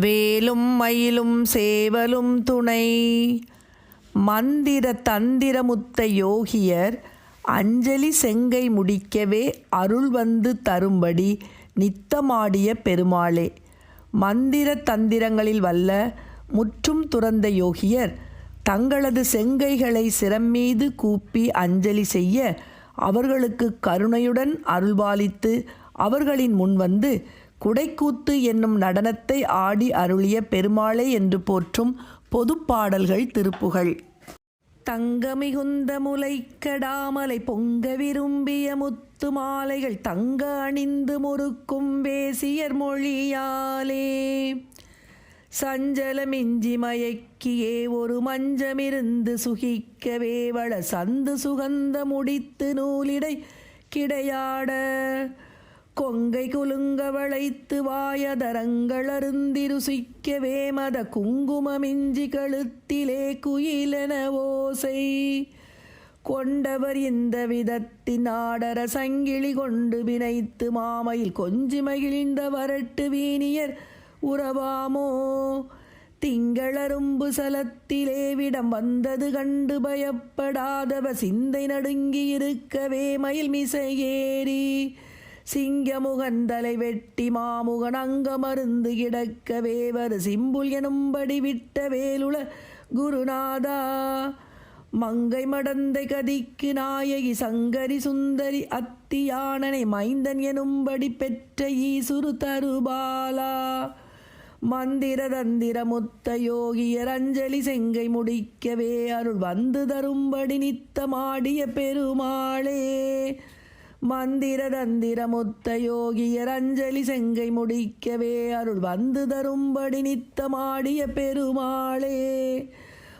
வேலும் மயிலும் சேவலும் துணை. மந்திர தந்திரமுத்த யோகியர் அஞ்சலி செங்கை முடிக்கவே அருள் வந்து தரும்படி நித்தமாடிய பெருமாளே. மந்திர தந்திரங்களில் வல்ல முற்றும் துறந்த யோகியர் தங்களது செங்கைகளை சிறம்மீது கூப்பி அஞ்சலி செய்ய அவர்களுக்கு கருணையுடன் அருள்பாலித்து அவர்களின் முன்வந்து குடைக்கூத்து என்னும் நடனத்தை ஆடி அருளிய பெருமாளே என்று போற்றும் பொதுப்பாடல்கள் திருப்புகழ் தங்கமிகுந்த முலைக்கடாமலை பொங்க விரும்பிய முத்து மாலைகள் தங்க அணிந்து முறுக்கும் வேசியர் மொழியாலே. சஞ்சலமிஞ்சி மயக்கியே ஒரு மஞ்சமிருந்து சுகிக்கவே வள சந்து சுகந்த முடித்து நூலிடை கிடையாட. கொங்கை குலுங்க வளைத்து வாயதரங்கள் அருந்திருசிக்க ருசிக்கவே மத குங்குமமிஞ்சி கழுத்திலே குயிலென ஓசை. கொண்டவர் இந்த விதத்தின் ஆடர சங்கிலி கொண்டு வினைத்து மாமையில் கொஞ்சி மகிழ்ந்த வரட்டு வீணியர் உறவாமோ? திங்களரும்பு சலத்திலே விடம் வந்தது கண்டு பயப்படாதவ சிந்தை நடுங்கி இருக்கவே மயில் மிசையேறி. சிங்கமுகந்தலை வெட்டி மாமுகன் அங்கமருந்து கிடக்கவே வரு. சிம்புல் எனும்படி விட்ட வேலுள குருநாதா. மங்கை மடந்தை கதிக்கு நாயகி சங்கரி சுந்தரி அத்தியானனை மைந்தன் எனும்படி பெற்ற ஈசுரு தருபாலா. மந்திர தந்திர முத்த யோகியர் அஞ்சலி செங்கை முடிக்கவே அருள். வந்து தரும்படி நித்தமாடிய பெருமாளே. மந்திர தந்திர முத்த யோகியர் அஞ்சலி செங்கை முடிக்கவே அருள் வந்து தரும்படி நித்தமாடிய பெருமாளே.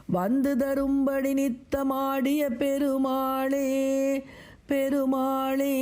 வந்து தரும்படி நித்தமாடிய பெருமாளே பெருமாளே.